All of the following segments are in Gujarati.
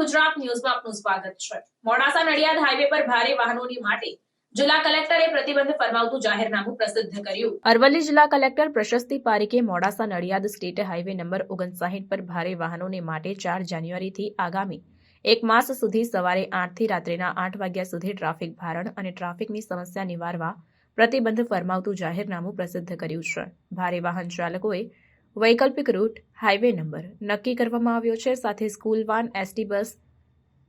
ગુજરાત ન્યૂઝમાં આપનું સ્વાગત છે. મોડાસા નડિયાદ હાઈવે પર ભારે વાહનોની માટે જિલ્લા કલેક્ટરે પ્રતિબંધ ફરમાવતું જાહેરનામું પ્રસિદ્ધ કર્યું. અરવલ્લી જિલ્લા collector Prashasti પારીકે Modasa Nadiad state highway number ઓગણસાહીઠ પર ભારે વાહનોને માટે ચાર જાન્યુઆરીથી આગામી એક માસ સુધી સવારે આઠથી રાત્રિના આઠ વાગ્યા સુધી ટ્રાફિક ભારણ અને ટ્રાફિકની સમસ્યા નિવારવા પ્રતિબંધ ફરમાવતું જાહેરનામું પ્રસિદ્ધ કર્યું છે. ભારે વાહન ચાલકોએ વૈકલ્પિક રૂટ, હાઈવે નંબર નક્કી કરવામાં આવ્યો છે. સાથે school van, ST bus,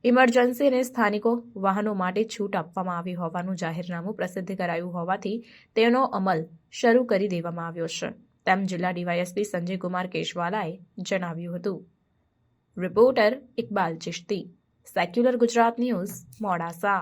emergency અને સ્થાનિકો વાહનો માટે છૂટ આપવામાં આવી હોવાનું જાહેરનામું પ્રસિદ્ધ કરાયું હોવાથી તેનો અમલ શરૂ કરી દેવામાં આવ્યો છે. તેમ જિલ્લા ડીવાયએસપી સંજય કુમાર કેશવાલાએ જણાવ્યું હતું. Reporter Iqbal Chishti, secular Gujarat news, Modasa.